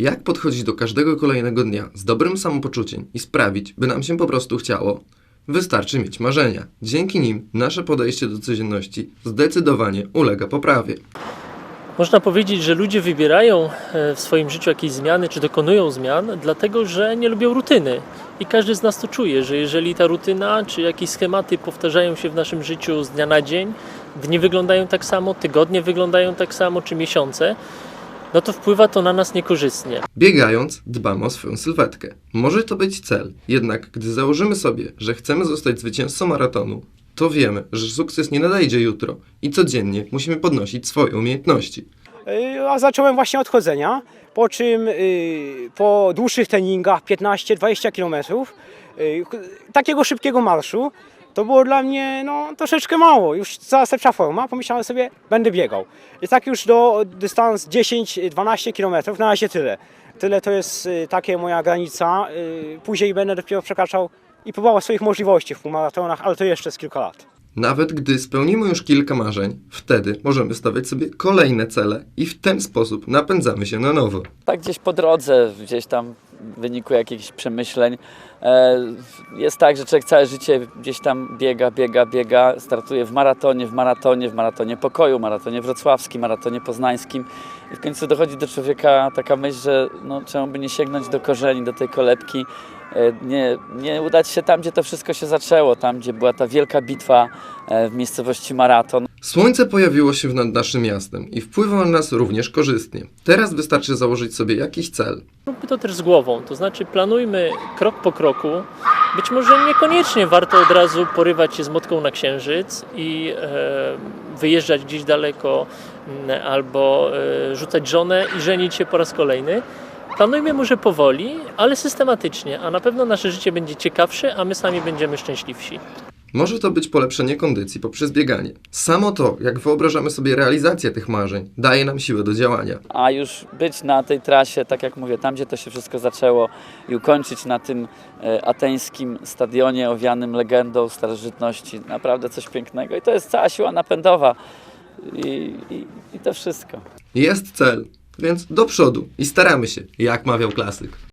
Jak podchodzić do każdego kolejnego dnia z dobrym samopoczuciem i sprawić, by nam się po prostu chciało? Wystarczy mieć marzenia. Dzięki nim nasze podejście do codzienności zdecydowanie ulega poprawie. Można powiedzieć, że ludzie wybierają e, w swoim życiu jakieś zmiany, czy dokonują zmian, dlatego że nie lubią rutyny. I każdy z nas to czuje, że jeżeli ta rutyna, czy jakieś schematy powtarzają się w naszym życiu z dnia na dzień, dni wyglądają tak samo, tygodnie wyglądają tak samo, czy miesiące, no to wpływa to na nas niekorzystnie. Biegając, dbamy o swoją sylwetkę. Może to być cel, jednak gdy założymy sobie, że chcemy zostać zwycięzcą maratonu, to wiemy, że sukces nie nadejdzie jutro i codziennie musimy podnosić swoje umiejętności. Y, A zacząłem właśnie od chodzenia, po czym y, po dłuższych treningach 15-20 km takiego szybkiego marszu to było dla mnie no, troszeczkę mało. Już coraz lepsza forma, pomyślałem sobie, będę biegał. I tak już do dystans 10-12 km, na razie tyle. Tyle to jest y, takie moja granica. Y, Później będę dopiero przekraczał i próbował swoich możliwości w półmaratonach, ale to jeszcze z kilka lat. Nawet gdy spełnimy już kilka marzeń, wtedy możemy stawiać sobie kolejne cele i w ten sposób napędzamy się na nowo. tak gdzieś po drodze, gdzieś tam wyniku jakichś przemyśleń. e, Jest tak, że człowiek całe życie gdzieś tam biega, biega, biega, startuje w maratonie, w maratonie, w maratonie pokoju, maratonie wrocławskim, maratonie poznańskim i w końcu dochodzi do człowieka taka myśl, że no, czemu by nie sięgnąć do korzeni, do tej kolebki, e, nie, nie udać się tam, gdzie to wszystko się zaczęło, tam, gdzie była ta wielka bitwa e, w miejscowości Maraton. Słońce pojawiło się nad naszym miastem i wpływa na nas również korzystnie. Teraz wystarczy założyć sobie jakiś cel. Róbmy to też z głową, to znaczy planujmy krok po kroku. Być może niekoniecznie warto od razu porywać się z motką na księżyc i e, wyjeżdżać gdzieś daleko m, albo e, rzucać żonę i żenić się po raz kolejny. Planujmy może powoli, ale systematycznie, a na pewno nasze życie będzie ciekawsze, a my sami będziemy szczęśliwsi. Może to być polepszenie kondycji poprzez bieganie. Samo to, jak wyobrażamy sobie realizację tych marzeń, daje nam siłę do działania. a już być na tej trasie, tak jak mówię, tam gdzie to się wszystko zaczęło i ukończyć na tym e, ateńskim stadionie owianym legendą starożytności, naprawdę coś pięknego i to jest cała siła napędowa i, i, i to wszystko. Jest cel, więc do przodu i staramy się, jak mawiał klasyk.